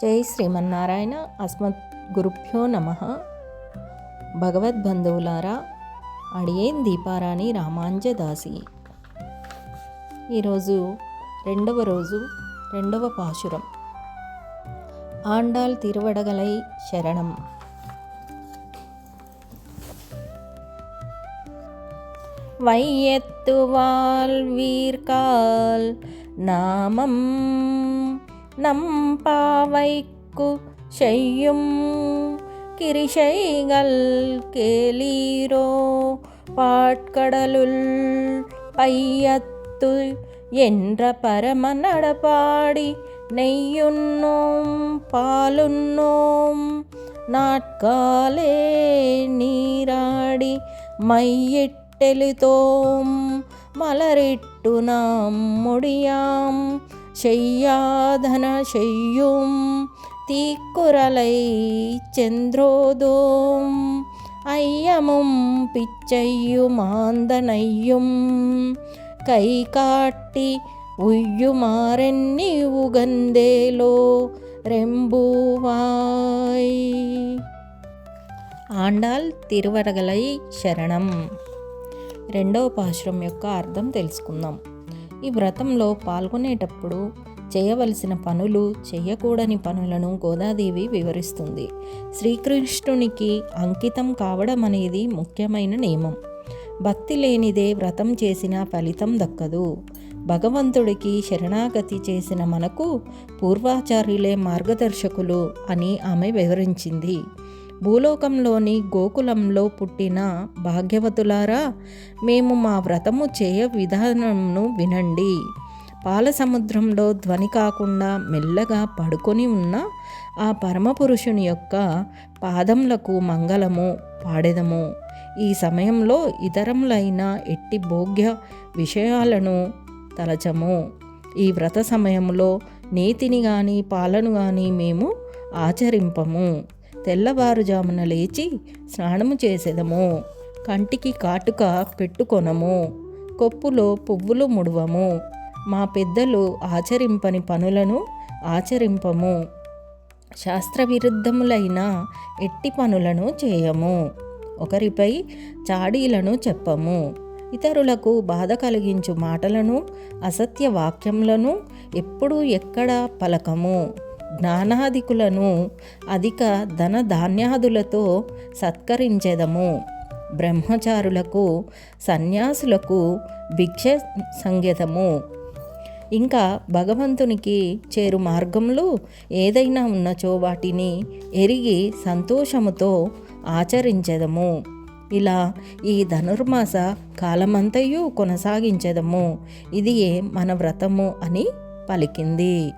జై శ్రీమన్నారాయణ అస్మత్ గురుభ్యో నమ భగవద్బంధువులారా అడియేన్ దీపారాణి రామాంజదాసి ఈరోజు రెండవ రోజు రెండవ పాశురం ఆండాల్ తిరువడగలై శరణం வையத்துவால் வீர்கால் நாமம் நம் பாவைக்கு செய்யும் கிரிசைகள் கேளீரோ. பாட்கடலுள் பையத்து என்ற பரம நடப்பாடி நெய்யுண்ணோம் பாலுண்ணோம். நாட்காலே நீராடி மையிட்டெழுதோம் மலரிட்டு ஒட்டுநாம் முடியாம். செய்யாதன செய்யும். தீக்குரலை சென்றோதோம். ஐயமும் பிச்சையுமாந்தனையும். கை காட்டி உய்யுமாறெண்ணி உகந்தேலோ ரெம்பூவாய். ஆண்டாள் திருவரகலை சரணம். రెండవ పాశురం యొక్క అర్థం తెలుసుకుందాం. ఈ వ్రతంలో పాల్గొనేటప్పుడు చేయవలసిన పనులు చేయకూడని పనులను గోదాదేవి వివరిస్తుంది. శ్రీకృష్ణునికి అంకితం కావడం అనేది ముఖ్యమైన నియమం. భక్తి లేనిదే వ్రతం చేసిన ఫలితం దక్కదు. భగవంతుడికి శరణాగతి చేసిన మనకు పూర్వాచార్యులే మార్గదర్శకులు అని ఆమె వివరించింది. భూలోకంలోని గోకులంలో పుట్టిన భాగ్యవతులారా మేము మా వ్రతము చేయ విధానంను వినండి. పాల సముద్రంలో ధ్వని కాకుండా మెల్లగా పడుకొని ఉన్న ఆ పరమపురుషుని యొక్క పాదములకు మంగళము పాడెదము. ఈ సమయంలో ఇతరములైన ఎట్టి భోగ్య విషయాలను తలచము. ఈ వ్రత సమయంలో నేతిని కానీ పాలను కానీ మేము ఆచరింపము. తెల్లవారుజామున లేచి స్నానము చేసేదము. కంటికి కాటుక పెట్టుకొనము. కొప్పులో పువ్వులు ముడవము. మా పెద్దలు ఆచరింపని పనులను ఆచరింపము. శాస్త్రవిరుద్ధములైన ఎట్టి పనులను చేయము. ఒకరిపై చాడీలను చెప్పము. ఇతరులకు బాధ కలిగించు మాటలను అసత్య వాక్యములను ఎప్పుడూ ఎక్కడ పలకము. జ్ఞానాధికులను అధిక ధన ధాన్యాదులతో సత్కరించెదము. బ్రహ్మచారులకు సన్యాసులకు భిక్ష సంగీతము ఇంకా భగవంతునికి చేరు మార్గంలో ఏదైనా ఉన్నచో వాటిని ఎరిగి సంతోషముతో ఆచరించెదము. ఇలా ఈ ధనుర్మాస కాలమంతయు కొనసాగించెదము. ఇది మన వ్రతము అని పలికింది.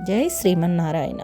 జై శ్రీమన్నారాయణ.